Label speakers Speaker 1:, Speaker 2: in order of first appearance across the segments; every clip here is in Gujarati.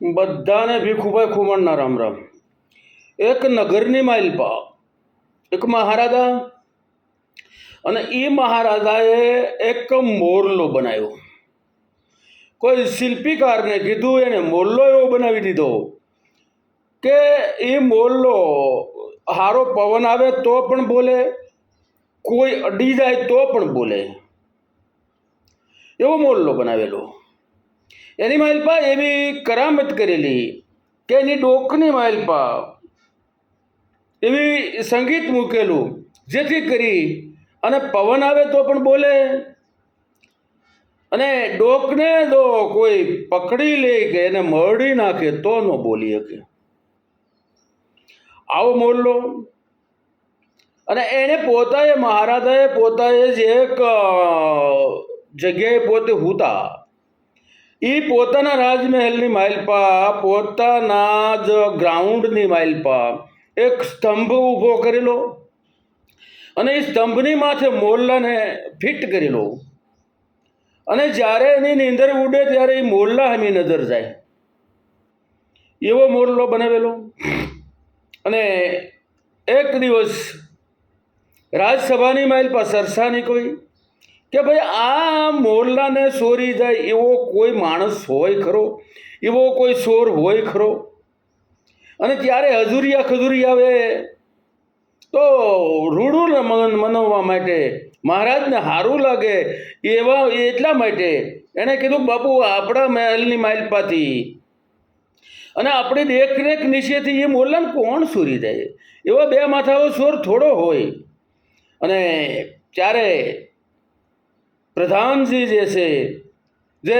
Speaker 1: બધાને ભીખુભાઈ ખુમણના રામ રામ. એક નગરની માઇલપા એક મહારાજા, અને એ મહારાજાએ એક મોરલો બનાવ્યો. કોઈ શિલ્પીકારને કીધું એને મોરલો એવો બનાવી દીધો કે એ મોરલો હારો પવન આવે તો પણ બોલે, કોઈ અડી જાય તો પણ બોલે. એવો મોરલો બનાવેલો. એની માલપા એવી કરામત કરેલી. કે એની ડોકની માલપા એવી સંગીત મૂકેલું, જેથી કરી અને પવન આવે તો પણ બોલે. અને ડોકને જો કોઈ પકડી લે કે એને મરડી નાખે તો ન બોલી શકે. આવો મોરલો અને એણે પોતાએ, મહારાજાએ પોતાએ જ એક જગ્યાએ પોતે હુતા. એ પોતાના રાજમહેલની માઇલપા પોતાના જ ગ્રાઉન્ડની માઇલપા એક સ્તંભ ઊભો કરેલો અને એ સ્તંભની માથે મોરલાને ફિટ કરેલો. અને જ્યારે એની નીંદર ઉડે ત્યારે એ મોરલા હમી નજર જાય. એવો મોરલો બનાવેલો. અને એક દિવસ રાજસભાની માઇલ પર સરસાની નીકળી. કે ભાઈ આ મોરલાને સોરી જાય એવો કોઈ માણસ હોય ખરો? એવો કોઈ સોર હોય ખરો? અને ત્યારે હજુરિયા ખજુરી આવે. તો રૂડું મન, મનાવવા માટે, મહારાજને સારું લાગે એવા, એટલા માટે એણે કીધું, બાપુ, આપણા મહેલની માઇલપાથી અને આપણી દેખરેખ નીચેથી એ મોરલાને કોણ સોરી જાય એવા બે માથાઓ સોર થોડો હોય. અને ત્યારે પ્રધાનજી જે છે, જે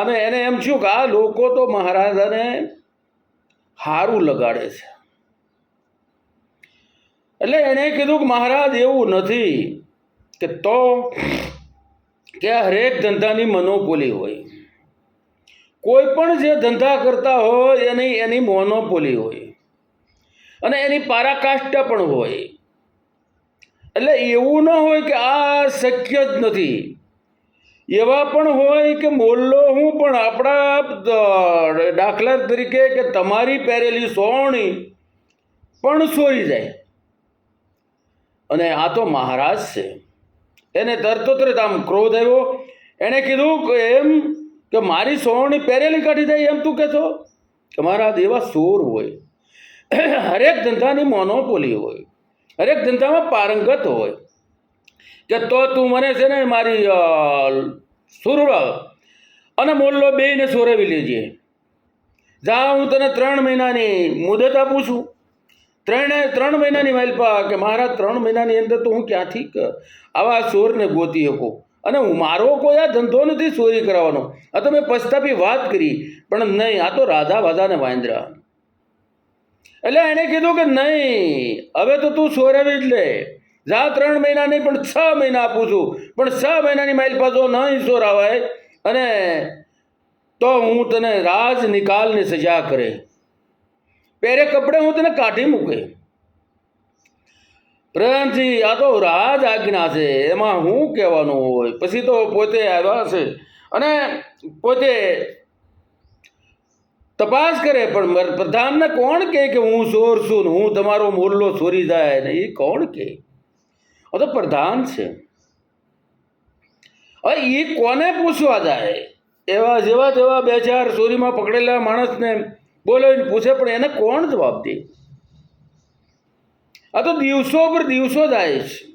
Speaker 1: અને એને એમ થયું કે આ લોકો તો મહારાજાને હારું લગાડે છે. એટલે એણે કીધું કે મહારાજ, એવું નથી કે તો કે હરેક ધંધાની મનોપોલી હોય. કોઈ પણ જે ધંધા કરતા હોય, એની એની મોનોપોલી હોય. અને એની પારાકાષ્ઠા પણ હોય. એટલે એવું ન હોય કે આ શક્ય જ નથી. એવા પણ હોય કે મોલ્લો હું પણ આપણા દાખલા તરીકે કે તમારી પહેરેલી સોણી પણ સોરી જાય. અને આ તો મહારાજ છે. એને તરતોતરે આમ ક્રોધ આવ્યો. એણે કીધું કે એમ કે મારી સોવણી પહેરેલી કાઢી જાય એમ તું કહેશો? કે મહારાજ એવા સોર હોય. હરેક ધંધાની મોનોપોલી હોય. હરેક ધંધામાં પારંગત હોય. કે તો તું મને છે ને મારી સુરવ અને મોલ્લો બેયને સોરવી લેજે. જા, હું તને ત્રણ મહિનાની મુદત આપું છું. ત્રણે, ત્રણ મહિનાની માલપા કે મારા ત્રણ મહિનાની અંદર તો હું ક્યાંથી આવા ચોરને ગોતી શકું? અને હું મારો કોઈ આ ધંધો નથી ચોરી કરાવવાનો આ તો મેં પસ્તાપી વાત કરી, પણ નહીં, આ તો રાધા વાધાને વાંદરા. એટલે એણે કીધું કે નહીં, હવે તો તું સોરાવી જ લે. જા ત્રણ મહિના નહીં, પણ છ મહિના આપું છું. પણ છ મહિનાની માઇલ પાછો નહીં આવે અને તો હું તને રાજ નિકાલની સજા કરે. પહેરે કપડે હું તને કાઢી મૂકે. પ્રધાનજી આ તો રાજ આજ્ઞા છે, એમાં હું કહેવાનું હોય? પછી તો પોતે આવ્યા છે અને પોતે તપાસ કરે, પણ પ્રધાનને કોણ કહે કે હું ચોર છું ને હું તમારો મોરલો ચોરી જાય ને એ કોણ કહે? તો પ્રધાન છે. હવે એ કોને પૂછવા જાય? એવા જેવા જેવા બે ચાર ચોરીમાં પકડેલા માણસને બોલાવીને પૂછે, પણ એને કોણ જવાબ દે? આ તો દિવસો પર દિવસો જાય છે.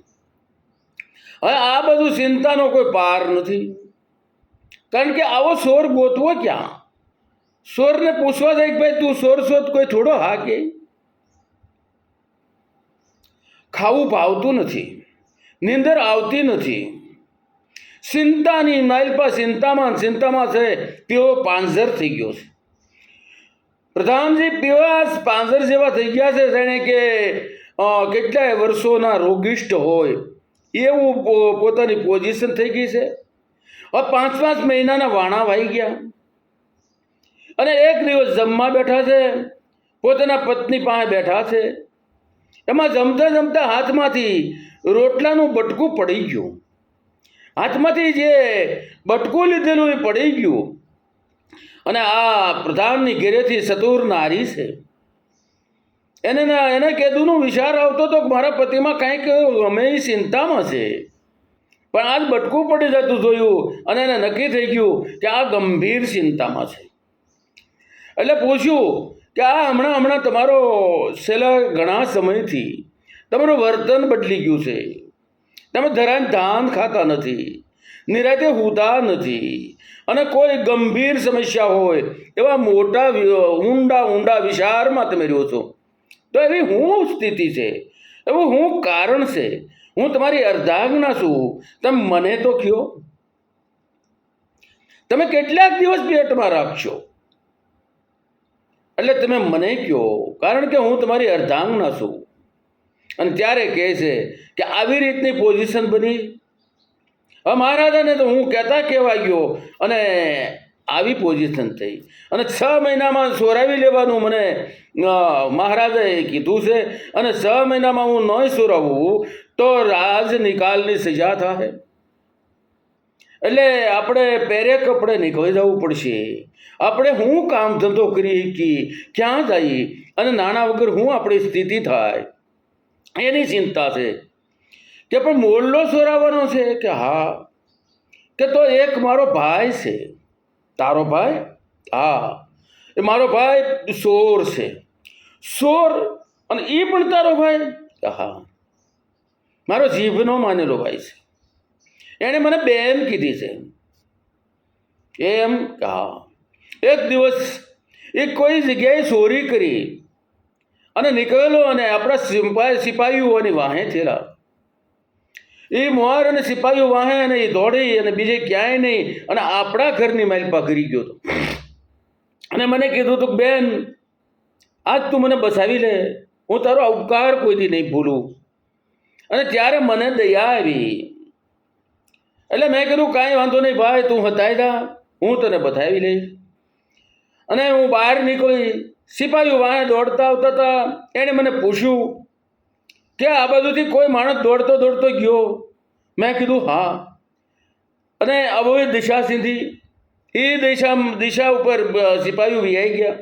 Speaker 1: હવે આ બધું ચિંતાનો કોઈ પાર નથી. કારણ કે આવો સોર ગોતવો ક્યાં? સોરને પૂછવા જાય કે ભાઈ, તું સોર શોધ કોઈ થોડો હા કે ખાવું ભાવતું નથી. નીંદર આવતી નથી. ચિંતાની માઇલપા ચિંતામાં ચિંતામાં છે પીઓ પાંજર થઈ ગયો છે. પ્રધાનજી પીવા પાંજર જેવા થઈ ગયા છે, જાણે કે કેટલાય વર્ષોના રોગિષ્ટ હોય. એવું પોતાની પોઝિશન થઈ ગઈ છે. હવે પાંચ પાંચ મહિનાના વાણા વાઈ ગયા. અને એક દિવસ જમવા બેઠા છે, પોતાના પત્ની પાસે બેઠા છે. એમાં જમતા જમતા હાથમાંથી રોટલાનું બટકું પડી ગયું. હાથમાંથી જે બટકું લીધેલું એ પડી ગયું. અને આ પ્રધાનની ઘેરેથી સતુર નારી છે. એને એને કેદુનો વિચાર આવતો તો મારા પતિમાં કાંઈક અમે ચિંતામાં છે. પણ આજ બટકું પડી જતું જોયું અને એને નક્કી થઈ ગયું કે આ ગંભીર ચિંતામાં છે. એટલે પૂછ્યું કે આ હમણાં હમણાં તમારો છેલ્લા ઘણા સમયથી તમારું વર્તન બદલી ગયું છે. તમે ધરાને ધાન ખાતા નથી નિરાતે હુતા નથી અને કોઈ ગંભીર સમસ્યા હોય એવા મોટા ઊંડા ઊંડા વિચારમાં તમે રહ્યો છો. તો એવી હું સ્થિતિ છે? એવું હું કારણ છે? હું તમારી અર્ધાંગના છું. તમે મને તો કયો. તમે કેટલાક દિવસ પેટમાં રાખશો. એટલે તમે મને કયો, કારણ કે હું તમારી અર્ધાંગના છું. અને ત્યારે કહે છે કે આવી રીતની પોઝિશન બની. હવે મહારાજાને તો હું કહેતા કહેવા ગયો અને આવી પોઝિશન થઈ. અને છ મહિનામાં સોરાવી લેવાનું મને મહારાજાએ કીધું છે. અને છ મહિનામાં હું નહીં સોરાવું તો રાજ નિકાલની સજા થાય. એટલે આપણે પહેરે કપડે નીકળી જવું પડશે. આપણે હું કામ ધંધો કરી શકી ક્યાં જઈએ અને નાણાં વગર હું આપણી સ્થિતિ થાય? એની ચિંતા છે. કે પણ મોરલો સોરાવાનો છે કે હા, કે તો એક મારો ભાઈ છે. તારો ભાઈ? હા. એ મારો ભાઈ સોર છે. સોર અને એ પણ તારો ભાઈ? હા. મારો જીભનો માનેલો ભાઈ છે. એણે મને બેન કીધી છે. એમ? હા. એક દિવસ એ કોઈ જગ્યાએ ચોરી કરી. અને નીકળેલો અને આપણા સિપાહી સિપાહીઓની વાહે થયેલા. એ મોર અને સિપાહીઓ વાહે અને એ દોડી અને બીજે ક્યાંય નહીં. અને આપણા ઘરની માઇલપા કરી ગયો હતો. અને મને કીધું હતું બેન, આજ તું મને બસાવી લે. હું તારો ઉપકાર કોઈથી નહીં ભૂલું. અને ત્યારે મને દયા આવી. એટલે મેં કીધું, કાંઈ વાંધો નહીં ભાઈ, તું હતાઈ જા હું તને બતાવી લઈશ. અને હું બહાર નીકળી. સિપાહીઓ વાહે દોડતા આવતા હતા. એણે મને પૂછ્યું, કે આ બાજુથી કોઈ માણસ દોડતો દોડતો ગયો? મેં કીધું, હા. અને હવે દિશા સીધી. એ દિશા દિશા ઉપર સિપાહીઓ વિહાઈ ગયા.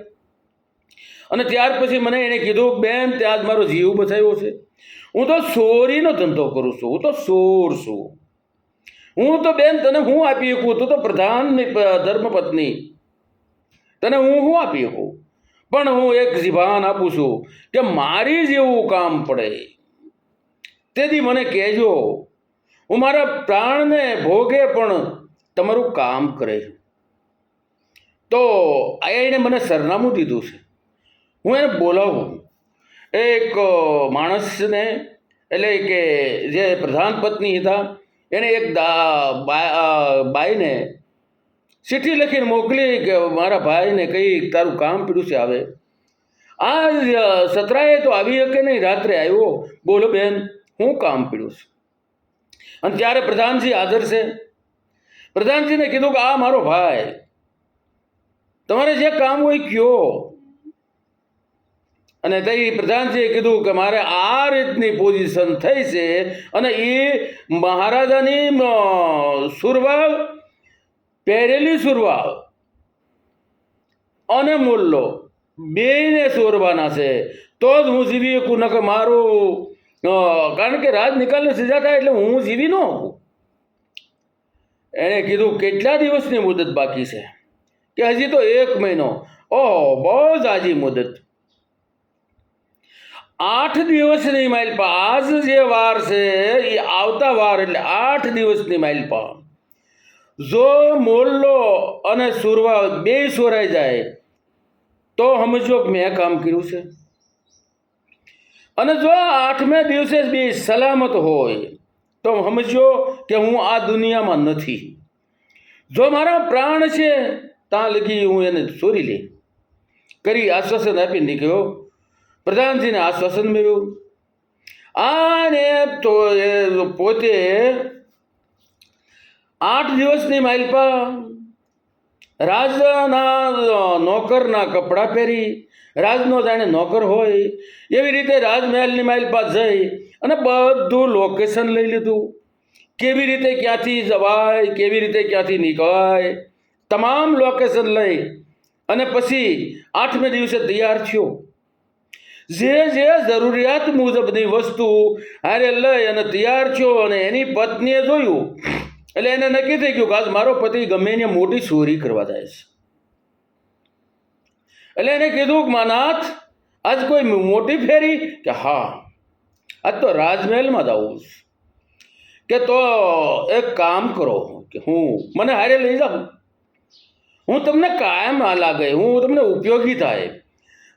Speaker 1: અને ત્યાર પછી મને એણે કીધું, બેન, ત્યાં જ મારો જીવ બચાવ્યો છે. હું તો ચોરીનો ધંધો કરું છું. હું તો ચોર છું. હું તો, બેન, તને હું આપી શકું? તું તો પ્રધાન ધર્મપત્ની. તને હું શું આપી શકું? પણ હું એક જીભાન આપું છું કે મારી જેવું કામ પડે. તેથી મને કહેજો, હું મારા પ્રાણને ભોગે પણ તમારું કામ કરે તો આ એણે મને સરનામું દીધું છે. હું એને બોલાવું. એક માણસને, એટલે કે જે પ્રધાન પત્ની હતા, એણે એક દા બાઈને ચિઠ્ઠી લખીને મોકલી કે મારા ભાઈને કહી તારું કામ પીડ્યું છે આવે? આ સતરાએ તો આવી શકે નહીં રાત્રે આવ્યો. બોલો બેન હું કામ પીડ્યું છું? અને ત્યારે પ્રધાનજી હાજર છે. પ્રધાનજીને કીધું કે આ મારો ભાઈ તમારે જે કામ હોય કયો. અને તે પ્રધાનજીએ કીધું કે મારે આ રીતની પોઝિશન થઈ છે અને એ મહારાજાની અ, સુરવાલ પહેરેલી સુરવા અને મુલ્લો બેયને સોરવાના છે. તો જ હું જીવી શકું, નકર મારું કારણ કે રાજ નિકાલની સજા થાય એટલે હું જીવી ન શકું. એણે કીધું, કેટલા દિવસની મુદત બાકી છે? કે હજી તો એક મહિનો. ઓહો, બહુ જ આજી મુદત. આઠ દિવસની માઇલપા આજ જે વાર છે એ આવતા વાર એટલે આઠ દિવસની માઇલપા જો મોલ્લો અને સુરવા બે સોરાઈ જાય, તો સમજો કે મેં કામ કર્યું છે. અને જો આઠમે દિવસે બે સલામત હોય, તો સમજો કે હું આ દુનિયામાં નથી. જો મારા પ્રાણ છે, ત્યાં લગી હું એને ચોરી લઈ. કરી આશ્વાસન આપી નીકળ્યો. પ્રધાનજીને આશ્વાસન મેળવ્યું આને તો એ પોતે આઠ દિવસની માઇલ પર રાજના નોકરના કપડાં પહેરી, રાજનો જાણે નોકર હોય, એવી રીતે રાજમહેલની માઇલપા જઈ અને બધું લોકેશન લઈ લીધું. કેવી રીતે ક્યાંથી જવાય, કેવી રીતે ક્યાંથી નીકળાય, તમામ લોકેશન લઈ અને પછી આઠમે દિવસે તૈયાર થયો. જે જે જરૂરિયાત મુજબની વસ્તુ હારે લઈ અને તૈયાર થયો અને એની પત્નીએ જોયું એટલે એને નક્કી થઈ ગયું કે આજ મારો પતિ ગમે એને મોટી ચોરી કરવા જાય છે. એટલે એને કીધું કે માનાથ આજ કોઈ મોટી ફેરી? કે હા, આજ તો રાજમહેલમાં જવું છે. કે તો એક કામ કરો, કે હું, મને હારે લઈ જાઉં હું તમને કાયમ ના લાગે, હું તમને ઉપયોગી થાય.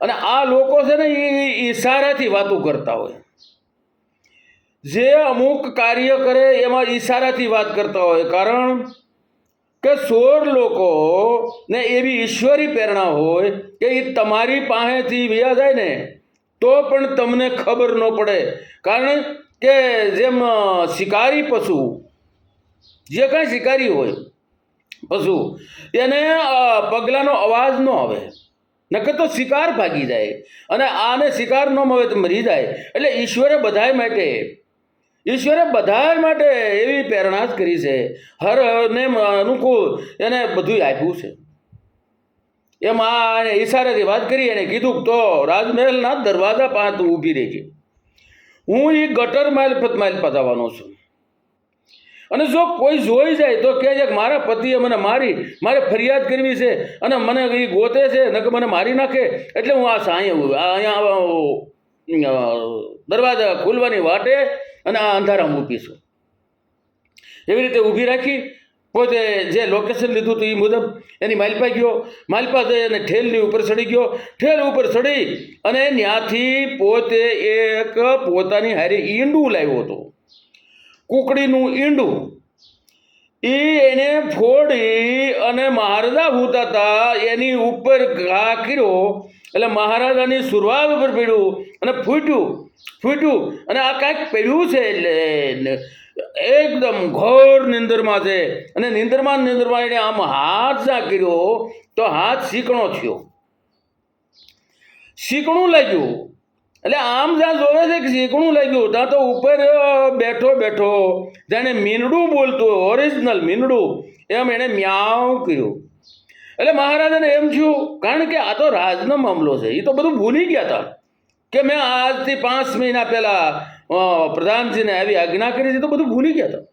Speaker 1: અને આ લોકો છે ને એ ઈશારાથી વાતો કરતા હોય. જે અમુક કાર્ય કરે એમાં ઈશારાથી વાત કરતા હોય. કારણ કે સોર લોકો ને એવી ઈશ્વરી પ્રેરણા હોય કે એ તમારી પાસેથી વ્યા જાય ને, તો પણ તમને ખબર ન પડે. કારણ કે જેમ શિકારી પશુ, જે કાંઈ શિકારી હોય, પશુ, એને પગલાંનો અવાજ ન આવે. નકર તો શિકાર ભાગી જાય. અને આને શિકાર ન મળે તો મરી જાય. એટલે ઈશ્વરે બધાય માટે ઈશ્વરે બધા માટે એવી પ્રેરણા જ કરી છે. હર ને અનુકૂળ એને બધું આપ્યું છે. એમ એને ઈશારાથી વાત કરી એને કીધું તો રાજમહેલના દરવાજા પાંચ ઊભી રહી ગઈ હું એ ગટર માઇલ પત, માઇલ પતાવવાનો છું. અને જો કોઈ જોઈ જાય તો કહે છે કે મારા પતિએ મને મારી, મારે ફરિયાદ કરવી છે અને મને એ ગોતે છે નકર મને મારી નાખે, એટલે હું આ અહીંયા અહીંયા દરવાજા ખોલવાની વાટે અને આ અંધારામાં ઊભી છું. એવી રીતે ઊભી રાખી પોતે જે લોકેશન લીધું હતું એ મુજબ એની માલપા ગયો. માલપા જઈ અને ઠેલની ઉપર ચડી ગયો. ઠેલ ઉપર ચડી અને ત્યાંથી પોતે એક પોતાની હારે ઈંડું લાવ્યો હતો. કુકડીનું ઈંડું. એ એને ફોડી અને મહારાજા ભૂતા હતા એની ઉપર ઘા કર્યો એટલે મહારાજાની સુરવાલ ઉપર પીડ્યું અને ફૂટ્યું ફૂટ્યું. અને આ કાંઈક પડ્યું છે એટલે એકદમ ઘોર નિંદરમાં છે. અને નિંદરમાં નિંદરમાં એને આમ હાથ જા કર્યો તો હાથ શીકણો થયો. શીકણું લાગ્યું. એટલે આમ જ્યાં જોવે છે કે શીકણું લાગ્યું, ત્યાં તો ઉપર બેઠો બેઠો. જેને મીંડું બોલતું ઓરિજિનલ મીંડું, એમ એણે મ્યાવ કર્યું. એટલે મહારાજાને એમ થયું, કારણ કે આ તો રાજનો મામલો છે એ તો બધું ભૂલી ગયા હતા કે મેં આજથી પાંચ મહિના પહેલાં પ્રધાનજીને આવી આજ્ઞા કરી છે તો બધું ભૂલી ગયા હતા.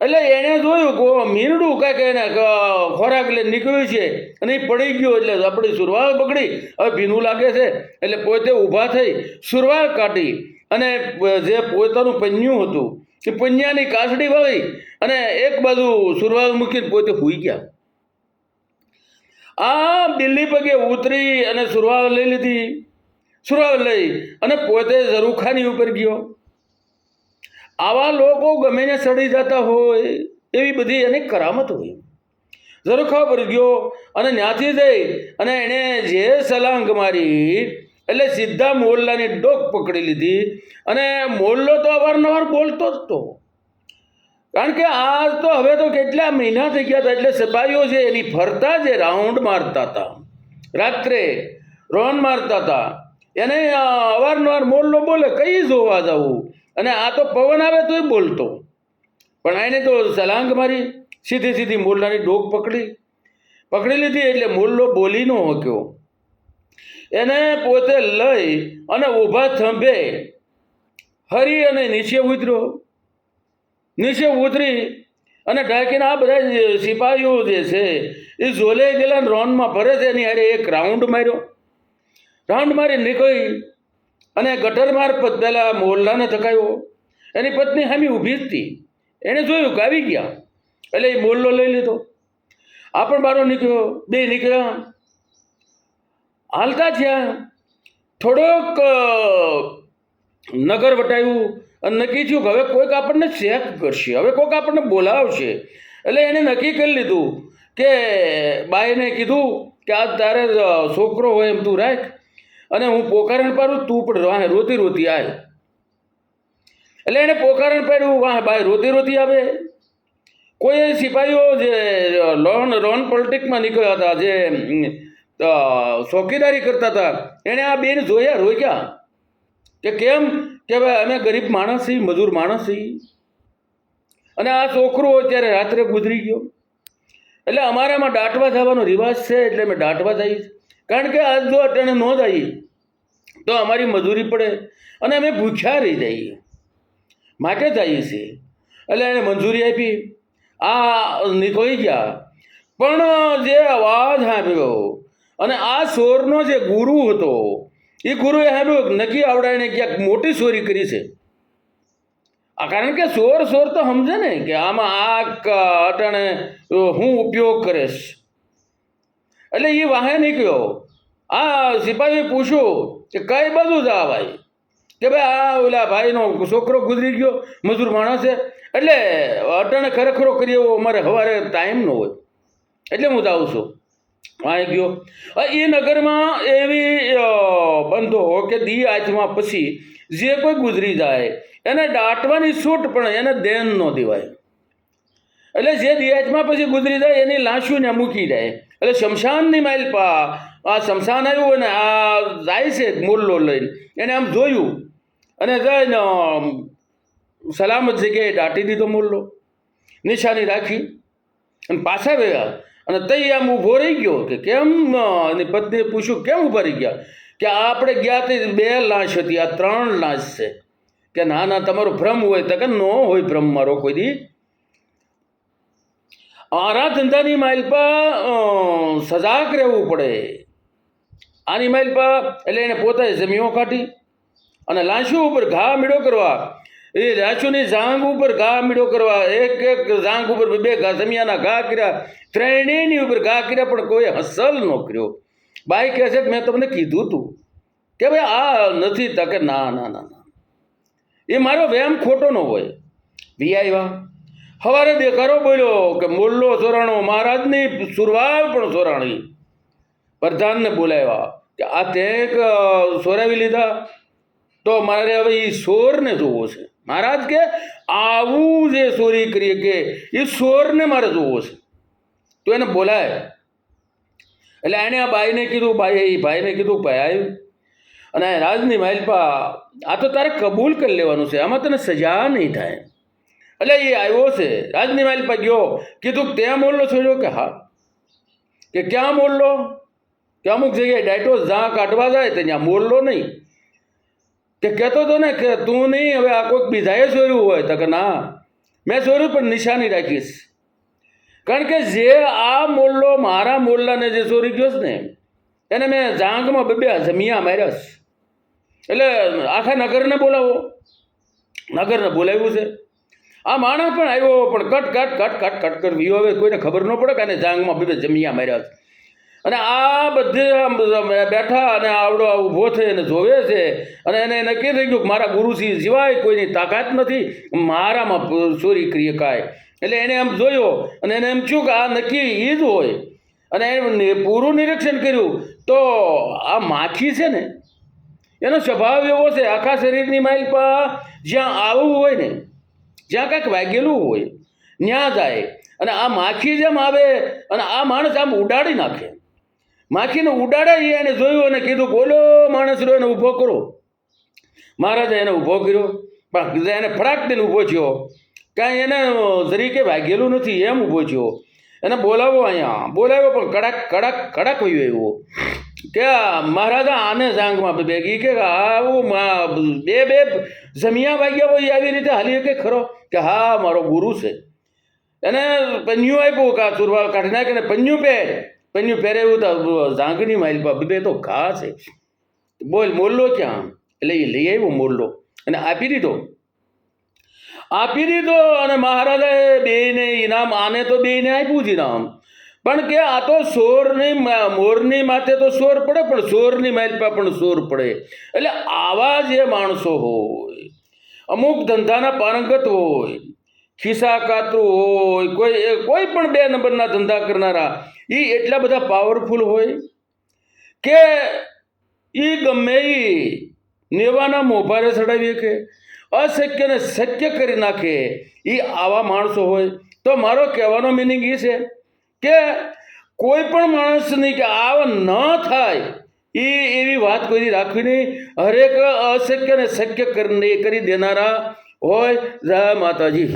Speaker 1: એટલે એણે જોયું કે મીરડું કાંઈક એને ખોરાક લઈને નીકળ્યું છે અને એ પડી ગયો એટલે આપણી સુરવાળ બગડી, હવે ભીનું લાગે છે, એટલે પોતે ઊભા થઈ સુરવાળ કાઢી અને જે પોતાનું પન્યું હતું, એ પન્યાની કાસડી વાળી અને એક બાજુ સુરવાળ મૂકીને પોતે સૂઈ ગયા. આ દિલ્હી પગે ઉતરી અને સુરવાળ લઈ લીધી. સુરવાળ લઈ અને પોતે ઝરૂખાની ઉપર ગયો. આવા લોકો ગમે ને સડી જતા હોય એવી બધી એની કરામત હોય. ઝરૂખા પર ગયો અને ત્યાંથી જઈ અને એણે જે સલાંગ મારી એટલે સીધા મોલ્લાની ડોક પકડી લીધી. અને મોલ્લો તો અવારનવાર બોલતો જ તો કારણ કે આ તો હવે તો કેટલા મહિના થઈ ગયા હતા એટલે સિપાહીઓ છે એની ફરતા જે રાઉન્ડ મારતા હતા, રાત્રે રોન મારતા હતા, એને અવારનવાર મોલ્લો બોલે, કઈ જોવા જવું અને આ તો પવન આવે તોય બોલતો. પણ એને તો સલાંગ મારી, સીધી સીધી મોલ્લાની ડોક પકડી. પકડી લીધી એટલે મોલ્લો બોલી ન હક્યો. એને પોતે લઈ અને ઊભા થંભે હરી અને નીચે ઉતર્યો. નીચે ઉતરી અને ઢાંકીને આ બધા સિપાહીઓ જે છે, એ ઝોલે ગયેલા રોનમાં ભરે છે. એની હારે એક રાઉન્ડ માર્યો. રાઉન્ડ મારી નીકળી અને ગટર માર પહેલાં મોહલ્લાને ધકાયો. એની પત્ની હામી ઊભી જ હતી. એણે જોયું ગાવી ગયા. એટલે એ મોલ્લો લઈ લીધો. આ પણ બારો નીકળ્યો, બે નીકળ્યા. હાલતા થયા થોડોક નગર વટાયું. અને નક્કી થયું કે હવે કોઈક આપણને ચેક કરશે, હવે કોઈક આપણને બોલાવશે. એટલે એણે નક્કી કરી લીધું કે બાઈને કીધું કે આ તારે છોકરો હોય એમ તું રાખ અને હું પોકારણ પાડું, તું પણ વાહે રોતી રોતી આવે એટલે એણે પોકારણ પાડ્યું, વાહે બાય રોતી રોતી આવે. કોઈ સિપાહીઓ જે લોન લોન પોલિટિકમાં નીકળ્યા હતા, જે ચોકીદારી કરતા હતા એણે આ બેન જોયા, રોક્યા કે કેમ? કે ભાઈ અમે ગરીબ માણસ છીએ, મજૂર માણસ છીએ. અને આ છોકરો અત્યારે રાત્રે ગુજરી ગયો. એટલે અમારામાં દાટવા થવાનો રિવાજ છે, એટલે અમે દાટવા જઈએ કારણ કે આજ જો અટાણે ન જઈએ, તો અમારી મજૂરી પડે અને અમે ભૂખ્યા રહી જઈએ. માટે જઈએ છીએ. એટલે એને મંજૂરી આપી. આ નીકળી ગયા. પણ જે અવાજ સાંભળ્યો, અને આ સોરનો જે ગુરુ હતો એ ગુરુએ સાંભળ્યું કે આવડાવીને ક્યાંક મોટી ચોરી કરી છે. આ કારણ કે સોર સોર તો સમજે ને કે આમાં આ અટણે હું ઉપયોગ કરીશ. એટલે એ વાહે નીકળ્યો. આ સિપાહીએ પૂછ્યું કે કઈ બાજુ જા ભાઈ? કે ભાઈ આ ઓલા ભાઈનો છોકરો ગુજરી ગયો, મજૂર માણસ છે. એટલે અટાણે ખરેખરો કરીએ એવો અમારે સવારે ટાઈમ ન હોય. એટલે હું જાઉં છું. અહીં ગયો. એ નગરમાં એવી બંધો કે દી આચમાં પછી જે કોઈ ગુજરી જાય, એને દાટવાની છૂટ પણ એને દેન ન દેવાય. એટલે જે દિયાજમાં પછી ગુજરી જાય, એની લાશુને મૂકી જાય એટલે શમશાનની માઇલ પા, આ શમશાન આવ્યું અને આ જાય છે મુલ્લો લઈને. એને આમ જોયું અને જઈને સલામત જગ્યાએ દાટી દીધો મુલ્લો. નિશાની રાખી અને પાછા ગયા અને તઈ આમ ઊભો રહી ગયો કે કેમ, એની પત્નીએ પૂછ્યું, કેમ ઊભા રહી ગયા? કે આ આપણે ગયા તે બે લાશ હતી, આ ત્રણ લાશ છે. કે ના ના, તમારો ભ્રમ હોય તો કે ન હોય ભ્રમ મારો કોઈ દી. આરા ધંધાની માઇલ પર સજાગ રહેવું પડે. આની માઇલ પર, એટલે એને પોતે જમીઓ કાઢી અને લાંશુ ઉપર ઘા મીડો કરવા એ લાંશુની જાંગ ઉપર ઘા મીડો કરવા, એક એક જાંગ ઉપર બે ઘા, જમિયાના ઘા કર્યા. ત્રણેયની ઉપર ઘા કર્યા, પણ કોઈ હસલ ન કર્યો. બાઈ કહે છે કે મેં તમને કીધું તું કે ભાઈ, આ નથી તકે ના ના ના ના. એ મારો વ્યાયામ ખોટો ન હોય. વી આવ્યા હવારે દેખારો બોલ્યો કે મોલ્લો સોરાણો મહારાજની સુરવાલ પણ સોરાણી. પ્રધાનને બોલાવ્યા કે આ તે સોરાવી લીધા. તો મારે હવે એ સોરને જોવો છે. મહારાજ કે, આવું જે ચોરી કરીએ કે, એ સોરને મારે જોવો છે. તો એને બોલાય. એટલે એણે આ બાઈને કીધું, ભાઈ, એ ભાઈને કીધું, ભાઈ આવ્યું અને રાજની માઇલપા આ તો તારે કબૂલ કરી લેવાનું છે, આમાં તને સજા નહીં થાય. એટલે એ આવ્યો છે. રાજની માઇલપા ગયો. કીધું, ત્યાં મોલ્લો છોડ્યો કે, હા. કે, ક્યાં મોલ્લો? કે, અમુક જગ્યાએ ડાયટો જ્યાં કાઢવા જાય, તો ત્યાં મોલ્લો નહીં. તે કહેતો હતો ને કે તું નહીં, હવે આ કોઈક બીજાએ જોયું હોય. તો કે ના, મેં ચોર્યું પણ નિશાની રાખીશ. કારણ કે જે આ મોલ્લો મારા મોલ્લાને જે ચોરી ગયો છે ને, એને મેં જાંગમાં બે બે જમિયા માર્યા છે. એટલે આખા નગરને બોલાવો. નગરને બોલાવ્યું છે. આ માણસ પણ આવ્યો, પણ cut cut cut cut cut કરવી. હવે કોઈને ખબર ન પડે કે આને જાંગમાં બે બે જમિયા માર્યા છે. અને આ બધે આમ બેઠા અને આવડો ઊભો થઈ અને જોવે છે અને એને નક્કી થઈ ગયું કે મારા ગુરુજી સિવાય કોઈની તાકાત નથી, મારામાં ચોરી કરીએ કાય એટલે એને એમ જોયો અને એને એમ થયું કે આ નક્કી એ જ હોય. અને એને પૂરું નિરીક્ષણ કર્યું તો આ માખી છે ને, એનો સ્વભાવ એવો છે, આખા શરીરની માઇલ પર જ્યાં આવવું હોય ને, જ્યાં કાંઈક વાગેલું હોય ત્યાં જાય. અને આ માખી જેમ આવે અને આ માણસ આમ ઉડાડી નાખે. માખીને ઉડાડે એને જોયું અને કીધું, બોલો માણસ રહ્યો એને ઊભો કરો. મહારાજે એને ઊભો કર્યો. પણ એને ફડાક દઈને ઊભો થયો. કાંઈ એને જરીકે વાગેલું નથી, એમ ઊભો થયો. એને બોલાવો અહીંયા. બોલાવ્યો પણ કડક કડક કડક હોય એવો કે મહારાજા આને જાંગમાં ભેગી કે આવું બે બે જમિયા વાગ્યા હોય આવી રીતે હાલી કે ખરો? કે હા, મારો ગુરુ છે. એને પન્યું આપ્યું, કા સુરવાળ કાઢી નાખીને પન્યું પહેર. પન્યું પહેરાવ્યું તો ઝાંગની માઇલ પર બે તો ઘા છે. બોલ મોરલો ક્યાં? એટલે એ લઈ આવ્યો મોરલો અને આપી દીધો. આપી દીધો અને મહારાજાએ બેને ઇનામ, આને તો બેને આપ્યું જ ઇનામ. પણ કે આ તો સોરની મોરની માથે તો સોર પડે, પણ સોરની માઇલ પર પણ સોર પડે. એટલે આવા જે માણસો હોય, અમુક ધંધાના પારંગત હોય, ખિસ્સા કાતરું હોય, કોઈ કોઈ પણ બે નંબરના ધંધા કરનારા એ એટલા બધા પાવરફુલ હોય કે એ ગમે એ નેવાના મોભારે ચડાવી કે અશક્યને શક્ય કરી નાખે એ આવા માણસો હોય. તો મારો કહેવાનો મિનિંગ એ છે કે કોઈ પણ માણસની કે આવ ન થાય એ એવી વાત કોઈ રાખવી નહીં. હરેક અશક્યને શક્ય કરી દેનારા હોય. જય માતાજી.